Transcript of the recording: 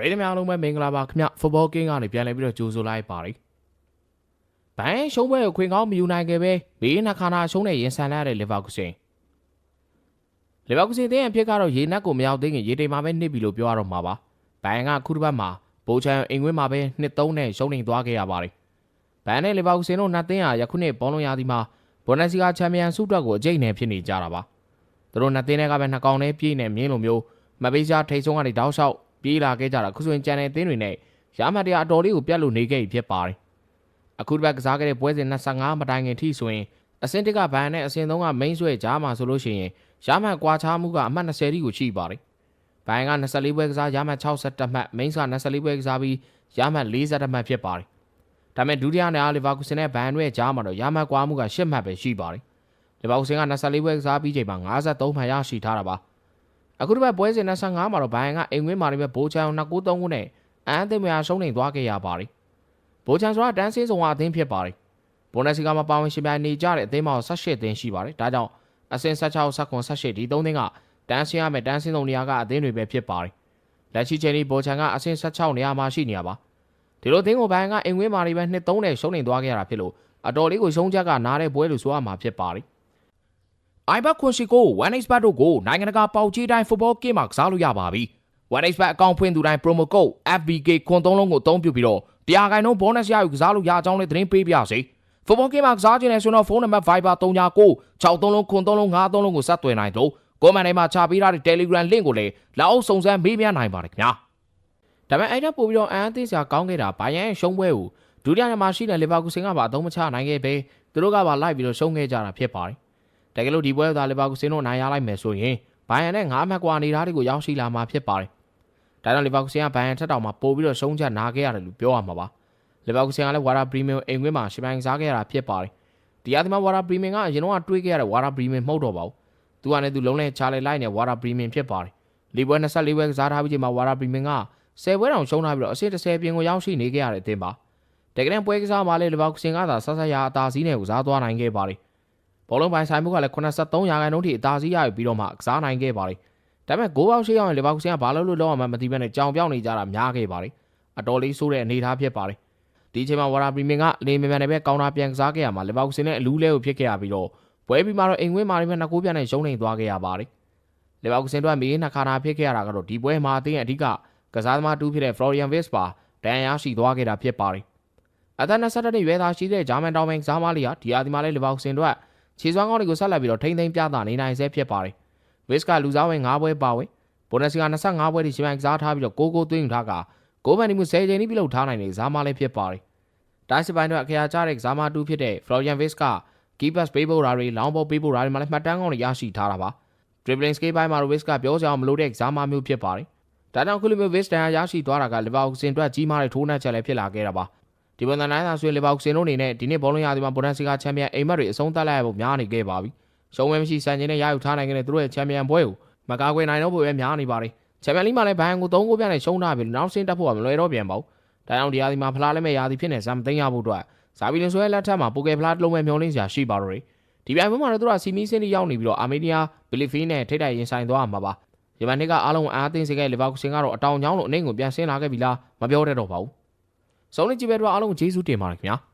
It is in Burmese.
ပရိသတ်များအားလုံးပဲမင်္ဂလာပါခင်ဗျဖုတ်ဘောကင်းကနေပြန်လည်ပြီးတော့ကြိုဆိုလိုက်ပါရယ်ဘန်ရှုံးပွဲကိုခွင်ကောင်းမယူနိုင်ခဲ့ပဲဘေးနှခါနာရှုံးတဲ့ရင်ဆန်လာတဲ့လီဗာပူးစင်လီဗာပူးစင်တဲ့အဖြစ်ကတော့ရေနက်ကိုမရောက်သေးခင်ရေတိမ်မှာပဲနှိပ်ပြီလို့ပြောရတော့မှာပါဘန်ကခုတစ်ပတ်မှာဘိုချန်အိမ်ဝင်းမှာပဲနှစ်သုံးနဲ့ရှုံးနေသွားခဲ့ရပါတယ်ဘန်နဲ့လီဗာပူးစင်တို့နှစ်သင်းဟာယခုနှစ်ဘောလုံးရာသီမှာဘောနက်စီကာချန်ပီယံဆုအတွက်ကိုအကျိတ်နဲ့ဖြစ်နေကြတာပါသူတို့နှစ်သင်းတွေကပဲနှစ်ကောင်နဲ့ပြည့်နေမြင်းလိုမျိုးမပေးစားထိတ်ဆုံးကနေတောက်လျှောက် ပြေးလာခဲ့ကြတာခုဆိုရင်ကြံတဲ့အသင်းတွေနဲ့ရမတ်တရားအတော်လေးကိုပြတ်လို့နေခဲ့ပြီဖြစ်ပါတယ်။အခုတစ်ပတ်ကစားခဲ့တဲ့ပွဲစဉ်25မတိုင်ခင်ထိဆိုရင်အဆင့်တစ်ကဘန်နဲ့အဆင့်3က main ဆွဲကြားမှာဆိုလို့ရှိရင်ရမတ်ကွာခြားမှုကအမှတ်20တိကိုရှိပါတယ်။ဘန်က24ပွဲကစားရမတ်62မှတ် main က24ပွဲကစားပြီးရမတ်40မှတ်ဖြစ်ပါတယ်။ဒါပေမဲ့ဒုတိယနေရာလီဗာပူးစင်နဲ့ဘန်တွေကြားမှာတော့ရမတ်ကွာမှုက10မှတ်ပဲရှိပါတယ်။လီဗာပူးစင်က24ပွဲကစားပြီးချိန်မှာ53မှတ်ရရှိထားတာပါ။ အခုတစ်ပတ်ပွဲစဉ်25မှာတော့ဘိုင်ယန်ကအိမ်ဝင်းမာတွေပဲဘိုးချန်ကို2-3ခုနဲ့အန်အသင်းများရှုံးနေသွားခဲ့ရပါတယ်။ဘိုးချန်ဆိုတာတန်းစင်းဆောင်အသင်းဖြစ်ပါတယ်။ဘွန်ဒက်စီကာမှာပါဝင်ရှင်ပြိုင်နေကြတဲ့အသင်းပေါင်း18သင်းရှိပါတယ်။ဒါကြောင့်အဆင့်16 19 18ဒီ3သင်းကတန်းစင်းရမယ်တန်းစင်းဆောင်နေရာကအသင်းတွေပဲဖြစ်ပါတယ်။လက်ရှိချိန်นี้ဘိုးချန်ကအဆင့်16နေရာမှာရှိနေရပါ။ဒီလိုအသင်းကိုဘိုင်ယန်ကအိမ်ဝင်းမာတွေပဲ2-3နဲ့ရှုံးနေသွားခဲ့ရတာဖြစ်လို့အတော်လေးကိုရှုံးချက်ကနားတဲ့ပွဲလို့ဆိုရမှာဖြစ်ပါတယ်။ iBet ခွန်ရှိကို 1xbet တို့ကိုနိုင်ငံတကာပေါက်ကြီးတိုင်း football game မှာကစားလို့ရပါပြီ။ 1xbet အကောင့်ဖွင့်သူတိုင်း promo code FBK ခွန်သုံးလုံးကိုအသုံးပြုပြီးတော့တရားခိုင်နှုန်း bonus ရယူကစားလို့ရအောင်လည်းသတင်းပေးပြစေ။ football game မှာကစားခြင်းနဲ့ဆိုတော့ဖုန်းနံပါတ် Viber 39 63လုံးခွန်သုံးလုံး53လုံးကိုဆက်သွယ်နိုင်လို့ကိုမန်ထဲမှာချပေးထားတဲ့ Telegram link ကိုလည်းလောက်အောင်စုံစမ်းမေးမြန်းနိုင်ပါတယ်ခင်ဗျာ။ဒါပေမဲ့အဲ့ဒါပို့ပြီးတော့အန်အသင်းစရာကောင်းခဲ့တာဘိုင်ယန်ရဲ့ရှုံးပွဲကိုဒုတိယညမှာရှိတဲ့လီဗာပူးစင်ကပါအသုံးမချနိုင်ခဲ့ပဲသူတို့ကပါလိုက်ပြီးတော့ရှုံးခဲ့ကြတာဖြစ်ပါတယ်။ တကယ်လို့ဒီပွဲသားလီဗာပူးစင်တို့နိုင်ရလိုက်မယ်ဆိုရင်ဘိုင်ယန်နဲ့9မှတ်ကွာနေတာတွေကိုရောက်ရှိလာမှာဖြစ်ပါတယ်။ဒါကြောင့်လီဗာပူးစင်ကဘိုင်ယန်ထက်တောင်မှပို့ပြီးတော့ရှုံးချက်နာခဲ့ရတယ်လို့ပြောရမှာပါ။လီဗာပူးစင်ကလည်းဝါရာပရီမီယံအိမ်ခွင်းမှာရှပိုင်စားခဲ့ရတာဖြစ်ပါတယ်။ဒီအသင်းမှာဝါရာပရီမီယံကအရင်တော့တွေးခဲ့ရတဲ့ဝါရာပရီမီယံမဟုတ်တော့ပါဘူး။သူကလည်းသူလုံးလဲချာလေလိုက်နဲ့ဝါရာပရီမီယံဖြစ်ပါတယ်။လီပွဲ24ပွဲကစားထားပြီးချိန်မှာဝါရာပရီမီယံက10ပွဲတောင်ရှုံးထားပြီးတော့အဆင့်30ပြင်ကိုရောက်ရှိနေခဲ့ရတဲ့အသင်းပါ။တကယ်တမ်းပွဲကစားမှာလေလီဗာပူးစင်ကသာဆက်ဆက်ရာအသာစီးနဲ့ကစားသွားနိုင်ခဲ့ပါတယ်။ ဘောလုံးပိုင်ဆိုင်မှုကလည်း83ရာခိုင်နှုန်းထိအသာစီးရယူပြီးတော့မှကစားနိုင်ခဲ့ပါတယ်။ဒါပေမဲ့ဂိုးပေါက်ရှိအောင်လီဗာပူးစင်ကဘာလို့လို့လောက်အောင်မသိဘဲနဲ့ကြောင်ပြောင်းနေကြတာများခဲ့ပါတယ်။အတော်လေးဆိုးတဲ့အနေအထားဖြစ်ပါတယ်။ဒီအချိန်မှာဝါရာပရီမင်ကလေမြန်မြန်နဲ့ပဲကောင်တာပြန်ကစားခဲ့ရမှာလီဗာပူးစင်နဲ့အလူးလဲကိုဖြစ်ခဲ့ရပြီးတော့ပွဲပြီးမှတော့အိမ်ဝင်းမာရီမဲ့နှစ်ကိုးပြန်နဲ့ရှုံးနေသွားခဲ့ရပါတယ်။လီဗာပူးစင်တို့ကမီးနှစ်ခါနာဖြစ်ခဲ့ရတာကတော့ဒီပွဲမှာအသင်းအဓိကကစားသမားတူးဖြစ်တဲ့ Florian Wirtz ပါဒဏ်ရာရှိသွားခဲ့တာဖြစ်ပါတယ်။အသက်22နှစ်ရွယ်သားရှိတဲ့ဂျာမန်တောင်ပိုင်းကစားမလေးဟာဒီအာဒီမာလေးလီဗာပူးစင်တို့က ခြေစွမ်းကောင်းတွေကိုဆက်လက်ပြီးတော့ထိမ့်သိမ်းပြသနေနိုင်ဆဲဖြစ်ပါတယ်။ဝစ်ကလူစားဝင်9ပွဲပါဝင်ဘိုနက်စီက25ပွဲထိရှင်ပိုင်ကစားထားပြီးတော့6ဂိုးသွင်းယူထားကဂိုးမန်နီမှု10ချိန်ထိပြုလုပ်ထားနိုင်တဲ့ဇာမာလည်းဖြစ်ပါတယ်။တိုင်းစပိုင်းတို့အခရာကျတဲ့ဇာမာတူဖြစ်တဲ့ Florian Wirtz က keepers ပေးဖို့ရာတွေလောင်းဘောပေးဖို့ရာတွေမှာလည်းမှတ်တမ်းကောင်းတွေရရှိထားတာပါ။ dribbling skill ပိုင်းမှာ Wirtz ကပြောစရာမလိုတဲ့ဇာမာမျိုးဖြစ်ပါတယ်။ဒါကြောင့်ခုလိုမျိုး Wirtz တန်ရာရရှိသွားတာကလီဗာပူးစင်အတွက်ကြီးမားတဲ့ထိုးနှက်ချက်လည်းဖြစ်လာခဲ့တာပါ။ ဒီပုံစံတိုင်းသာဆိုရင်လီဗာပူးစင်တို့အနေနဲ့ဒီနေ့ဘောလုံးရာသီမှာဘွန်ဒန်စီကာချန်ပီယံအိမ်မက်တွေအဆုံးသတ်လိုက်ရဖို့များနေခဲ့ပါပြီ။ရှုံးဝဲမရှိစံချိန်နဲ့ရယူထားနိုင်ခဲ့တဲ့သူတို့ရဲ့ချန်ပီယံပွဲကိုမကာကွယ်နိုင်တော့ဖို့ပဲများနေပါတယ်။ချန်ပီယံလိမှာလည်းဘိုင်ယန်ကို3ဂိုးပြနဲ့ရှုံးထားပြီလို့နောက်ဆင်းတက်ဖို့ကမလွယ်တော့ပြန်ပါဘူး။ဒါကြောင့်ဒီရာသီမှာဖလားလည်းမဲ့ရာသီဖြစ်နေဇမ်မသိမ်းရဖို့အတွက်ဇာဘီလင်ဆွဲလက်ထက်မှာပိုကယ်ဖလားတစ်လုံးပဲမျောလင်းစရာရှိပါတော့တယ်။ဒီပြိုင်ပွဲမှာတော့သူတို့ကစီမီစင်းတီရောက်နေပြီးတော့အာမေးနီးယားဘီလီဖီနဲ့ထိတိုက်ရင်ဆိုင်သွားမှာပါ။ယမန်နှစ်ကအားလုံးအားသိမ်းစေခဲ့လီဗာပူးစင်ကတော့အတောင်ချောင်းလို့အနှိမ်ကိုပြန်ဆင်းလာခဲ့ပြီလားမပြောတတ်တော့ပါဘူး။ စုံလင်ကြည့်ပဲတော့အားလုံးကျေးဇူးတင်ပါတယ်ခင်ဗျာ။